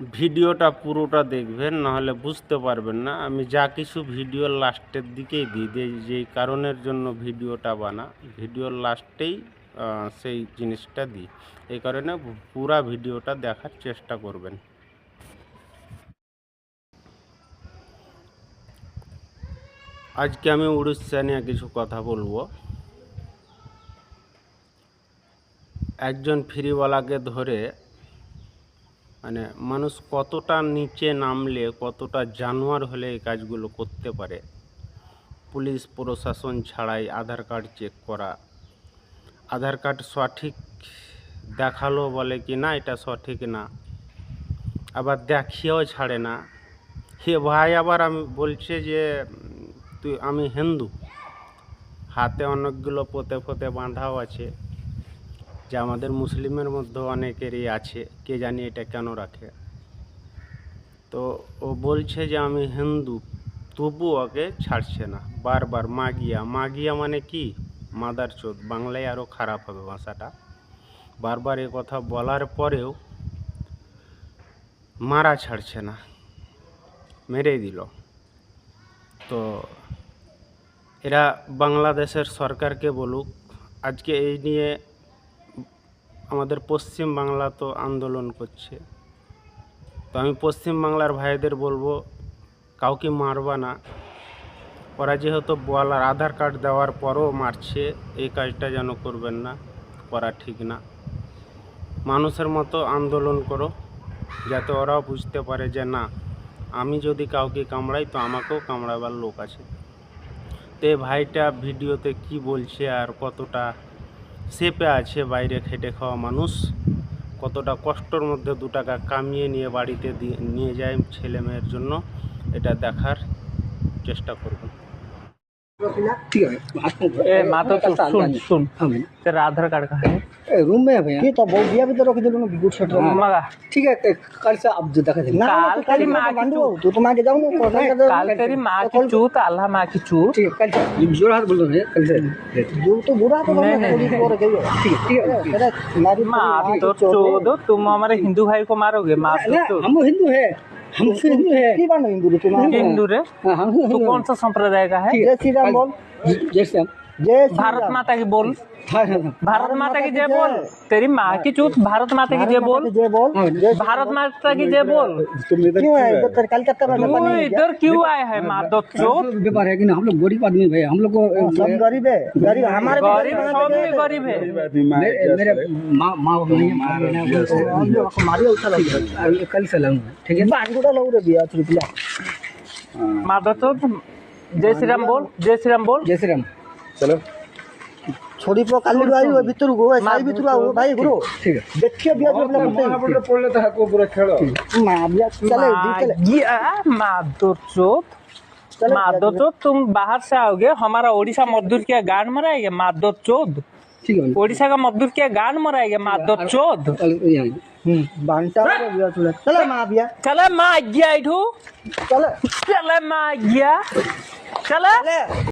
ভিডিওটা পুরোটা দেখবেন, নাহলে বুঝতে পারবেন না। আমি যা কিছু ভিডিওর লাস্টের দিকেই দিই যে যেই কারণের জন্য ভিডিওটা বানা, ভিডিওর লাস্টেই সেই জিনিসটা দিই। এই কারণে পুরা ভিডিওটা দেখার চেষ্টা করবেন। আজকে আমি উড়িষ্যা নিয়ে কিছু কথা বলব। একজন ফ্রিওয়ালাকে ধরে মানে মানুষ কতটা নিচে নামলে, কতটা জানোয়ার হলে এই কাজগুলো করতে পারে? পুলিশ, প্রশাসন ছাড়াই আধার কার্ড চেক করা। আধার কার্ড সঠিক দেখাল বলে কি না, এটা সঠিক না। আবার দেখিয়েও ছাড়ে না। হে ভাই, আবার আমি বলছে যে, তুই, আমি হিন্দু। হাতে অনেকগুলো পোতে পোতে বাঁধাও আছে। যে আমাদের মুসলিমের মধ্যে অনেকেরই আছে, কে জানি এটা কেন রাখে। তো ও বলছে যে আমি হিন্দু তবু ওকে ছাড়ছে না। বারবার মাগিয়া মাগিয়া মানে কি? মাদার চোদ, বাংলায় আরও খারাপ হবে ভাষাটা। বারবার এ কথা বলার পরেও মারা ছাড়ছে না মেরেই দিল। তো এরা বাংলাদেশের সরকারকে বলুক, আজকে এই নিয়ে আমাদের পশ্চিম বাংলা তো আন্দোলন করছে। তো আমি পশ্চিম বাংলার ভাইদের বলব, কাউকে মারবা না। ওরা যেহেতু বলার আধার কার্ড দেওয়ার পরও মারছে, এই কাজটা যেন করবেন না, করা ঠিক না। মানুষের মতো আন্দোলন করো, যাতে ওরাও বুঝতে পারে যে না, আমি যদি কাউকে কামড়াই তো আমাকেও কামড়াবার লোক আছে। তো ভাইটা ভিডিওতে কি বলছে আর কতটা সেপে আছে বাইরে খেটে খাওয়া মানুষ কতটা কষ্টর মধ্যে দু টাকা কামিয়ে নিয়ে বাড়িতে দিয়ে নিয়ে যায় ছেলে মেয়ের জন্য এটা দেখার চেষ্টা করবেন ठीक है हाथ में ए माता तो सुन सुन हाँ भैया तेरा आधार कार्ड कहाँ है ए, रूम में है भैया ये तो बहुत दिया भी तो रख दिलो ना गुड शॉट मगा ठीक है कल से अब जो देखा ना काल तेरी माँ की मांडू तू तो मांगे जाऊँगा तो नहीं, काल तेरी माँ की चूत अल्लाह माँ की चूत ठीक है कल से ये ज़ोर हाथ बोल रहे हैं कल से जो तो बुरा तो नहीं, थोड़ी और गई ठीक है ठीक है है हमारी मार तो चोदो तुम हमारे हिंदू भाई को मारोगे मार तो हम हिंदू है हम हिंदू है की बात हिंदू रे हिंदू रे हाँ, हम तू कौन सा संप्रदाय का है जय श्री राम बोल जय श्री राम जय भारत माता की बोल। हाँ हाँ हाँ भारत माता की जय बोल। तेरी माँ की चूत भारत माता की जय बोल। जय बोल हाँ, भारत माता की जय बोल। क्यों है इधर तर- कलकत्ता में तू है क्या? इधर क्यों आए हैं माँ तो चोत। व्यापार है कि ना? हम लोग गरीब आदमी भाई हम लोग को सब गरीब है। गरीब हमारे गरीब सब में गरीब है। मेरे माँ माँ नहीं है, माँ नहीं है, वो तो हम लोग को मारिया उठा लगा कल से लाऊँगा। ठीक है? बांगुड़ा लाऊ रे बिया रुपया। माँ तो चोत जय श्री राम बोल जय श्री राम बोल। जय श्री राम। चलो छोड़ी पो काली भाई वो भीतर गो भाई भीतर आओ भाई गुरु ठीक है देखिए बिया जो अपना कुत्ते मां बोल पड़ले तो हाको पूरा खेलो मां बिया चले चले मां तो चोप माधो चोद तुम बाहर से आओगे हमारा ओडिशा मजदूर क्या गान मराएगा माधो चोद ओडिशा का मजदूर क्या गान मराएगा माधो चोद बांटा चले माँ भैया चले माँ आज्ञा चले चले माँ आज्ञा चले